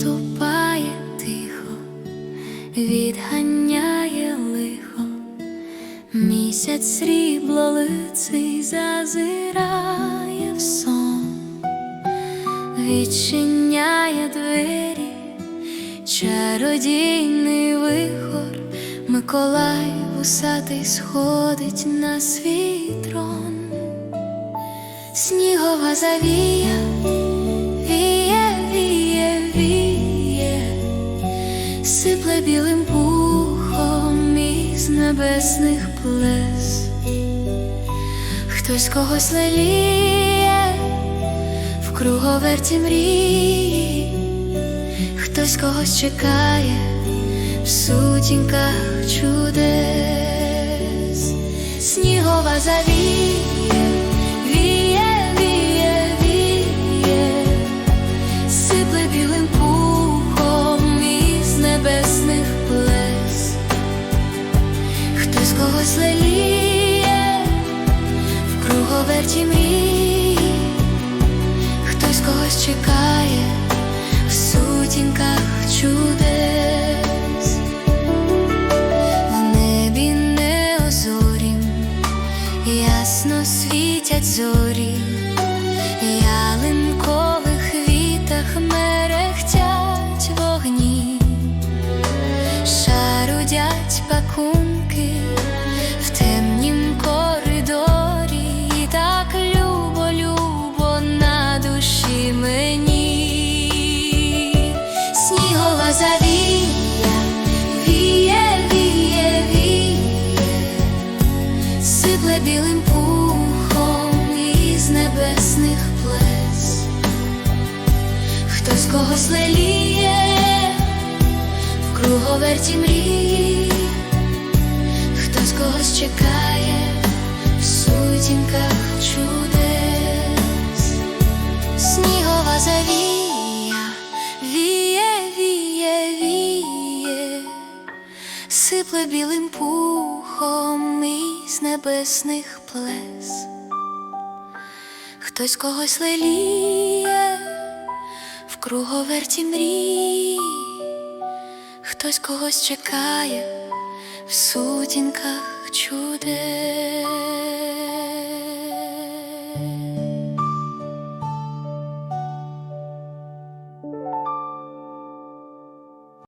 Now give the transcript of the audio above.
ступає тихо, відганяє лихо, місяць срібло лиций зазирає в сон, відчиняє двері, чародійний вихор, Миколай вусатий сходить на свій трон. Снігова завія, сипле білим пухом із небесних плес, хтось когось леліє в круговерті мрії, хтось когось чекає в сутінках чудес, снігова завія. Віє, віє, віє, сипле білим пухом хтось когось леліє в круговерті мрій, хтось когось чекає в сутінках чудес, в небі не озорім ясно світять зорі, ялинкових вітах мерехтять вогні, шарудять пакунки білим пухом із небесних плес, хтось когось леліє в круговерті мрій, хтось когось чекає в сутінках чудес, снігова завія, віє, віє, віє. Сипле білим пухом із небесних плес, хтось когось леліє в круговерті мрій, хтось когось чекає в сутінках чудес.